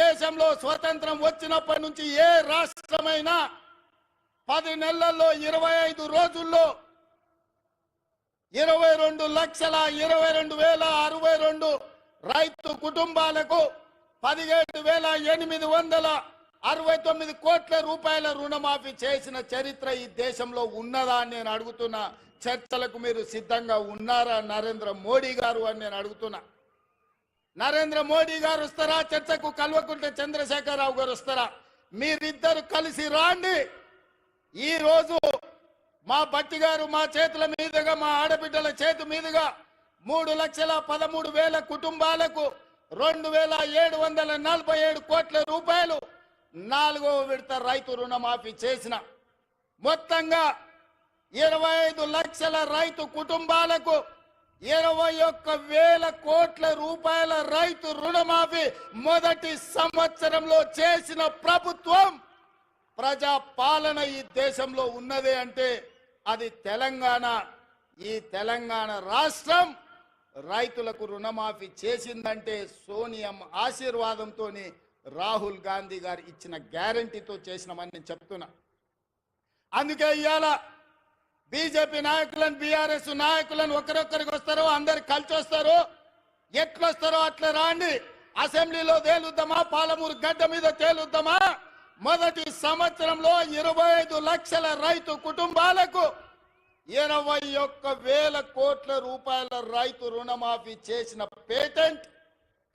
దేశంలో స్వతంత్రం వచ్చినప్పటి నుంచి ఏ రాష్ట్రమైనా పది నెలల్లో ఇరవై ఐదు రోజుల్లో ఇరవై రెండు లక్షల ఇరవై రెండు వేల అరవై రెండు రైతు కుటుంబాలకు పదిహేడు వేల ఎనిమిది వందల అరవై తొమ్మిది కోట్ల రూపాయల రుణమాఫీ చేసిన చరిత్ర ఈ దేశంలో ఉన్నదా అని నేను అడుగుతున్నా. చర్చలకు మీరు సిద్ధంగా ఉన్నారా నరేంద్ర మోడీ గారు అని నేను అడుగుతున్నా. నరేంద్ర మోడీ గారు వస్తారా? చర్చకు కల్వకుంట్ల చంద్రశేఖరరావు గారు వస్తారా? మీరిద్దరు కలిసి రాండి. ఈరోజు మా భట్టి గారు మా చేతుల మీదుగా మా ఆడబిడ్డల చేతి మీదుగా మూడు లక్షల పదమూడు వేల కుటుంబాలకు రెండు వేల ఏడు వందల నలభై ఏడు కోట్ల రూపాయలు నాలుగవ విడత రైతు రుణమాఫీ చేసిన మొత్తంగా ఇరవై ఐదు లక్షల రైతు కుటుంబాలకు ఇరవై ఒక్క వేల కోట్ల రూపాయల రైతు రుణమాఫీ మొదటి సంవత్సరంలో చేసిన ప్రభుత్వం ప్రజా పాలన ఈ దేశంలో ఉన్నది అంటే అది తెలంగాణ. ఈ తెలంగాణ రాష్ట్రం రైతులకు రుణమాఫీ చేసిందంటే సోనియం ఆశీర్వాదంతో రాహుల్ గాంధీ గారు ఇచ్చిన గ్యారంటీతో చేసినామని నేను చెప్తున్నా. అందుకే ఇవాళ బీజేపీ నాయకులను బీఆర్ఎస్ నాయకులను ఒకరొక్కరికి వస్తారో అందరు కలిసి వస్తారు. ఎట్లొస్తారో అట్లా రాండి. అసెంబ్లీలో తేలుద్దామా? పాలమూరు గడ్డ మీద తేలుద్దామా? మొదటి సంవత్సరంలో ఇరవై ఐదు లక్షల రైతు కుటుంబాలకు ఇరవై ఒక్క వేల కోట్ల రూపాయల రైతు రుణమాఫీ చేసిన పేటెంట్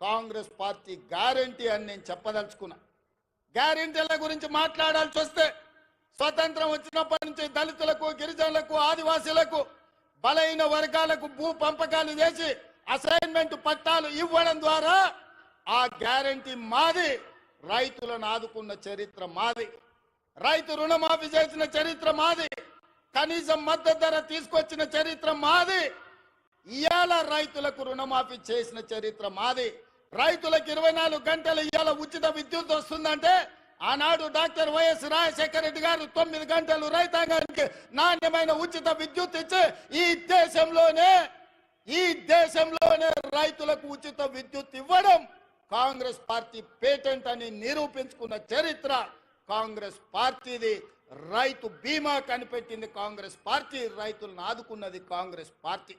కాంగ్రెస్ పార్టీ గ్యారంటీ అని నేను చెప్పదలుచుకున్నా. గ్యారెంటీల గురించి మాట్లాడాల్సి వస్తే స్వతంత్రం వచ్చినప్పటి నుంచి దళితులకు గిరిజనులకు ఆదివాసీలకు బలైన వర్గాలకు భూ పంపకాలు చేసి అసైన్మెంట్ పట్టాలు ఇవ్వడం ద్వారా ఆ గ్యారంటీ మాది. రైతులను ఆదుకున్న చరిత్ర మాది. రైతు రుణమాఫీ చేసిన చరిత్ర మాది. కనీసం మద్దతు ధర తీసుకొచ్చిన చరిత్ర మాది. ఇవాళ రైతులకు రుణమాఫీ చేసిన చరిత్ర మాది. రైతులకు ఇరవై నాలుగు గంటలు ఇవాళ ఉచిత విద్యుత్ వస్తుందంటే ఆనాడు డాక్టర్ వైఎస్ రాజశేఖర రెడ్డి గారు తొమ్మిది గంటలు రైతాంగానికి నాణ్యమైన ఉచిత విద్యుత్ ఇచ్చి ఈ దేశంలోనే ఈ దేశంలోనే రైతులకు ఉచిత విద్యుత్ ఇవ్వడం కాంగ్రెస్ పార్టీ పేటెంట్ అని నిరూపించుకున్న చరిత్ర. కాంగ్రెస్ పార్టీది రైతు బీమా కనిపెట్టింది కాంగ్రెస్ పార్టీ రైతులను ఆదుకున్నది కాంగ్రెస్ పార్టీ.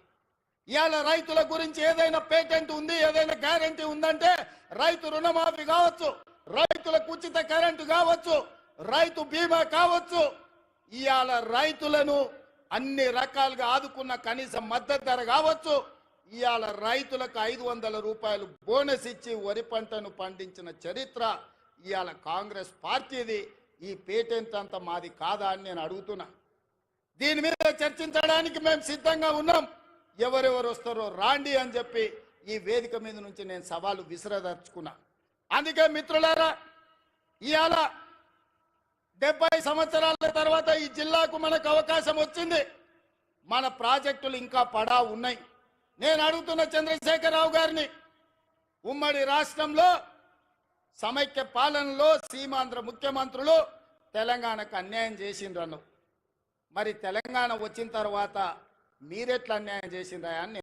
ఇవాళ రైతుల గురించి ఏదైనా పేటెంట్ ఉంది ఏదైనా గ్యారంటీ ఉందంటే రైతు రుణమాఫీ కావచ్చు. రైతులకు ఉచిత కరెంటు కావచ్చు రైతు బీమా కావచ్చు. ఇవాళ రైతులను అన్ని రకాలుగా ఆదుకున్న కనీస మద్దతు ధర కావచ్చు. ఇవాళ రైతులకు ఐదు వందల రూపాయలు బోనస్ ఇచ్చి వరి పంటను పండించిన చరిత్ర ఇవాళ కాంగ్రెస్ పార్టీది. ఈ పేటెంట్ మాది కాదా అని నేను అడుగుతున్నా. దీని మీద చర్చించడానికి మేము సిద్ధంగా ఉన్నాం. ఎవరెవరు వస్తారో రాండి అని చెప్పి ఈ వేదిక మీద నుంచి నేను సవాలు విసిరదర్చుకున్నా అందుకే మిత్రులారా ఇవాళ డెబ్బై సంవత్సరాల తర్వాత ఈ జిల్లాకు మనకు అవకాశం వచ్చింది. మన ప్రాజెక్టులు ఇంకా పడా ఉన్నాయి. నేను అడుగుతున్న చంద్రశేఖరరావు గారిని ఉమ్మడి రాష్ట్రంలో సమైక్య పాలనలో సీమాంధ్ర ముఖ్యమంత్రులు తెలంగాణకు అన్యాయం చేసిండ్రను మరి తెలంగాణ వచ్చిన తర్వాత మీరెట్లా అన్యాయం చేసిండ్రా అని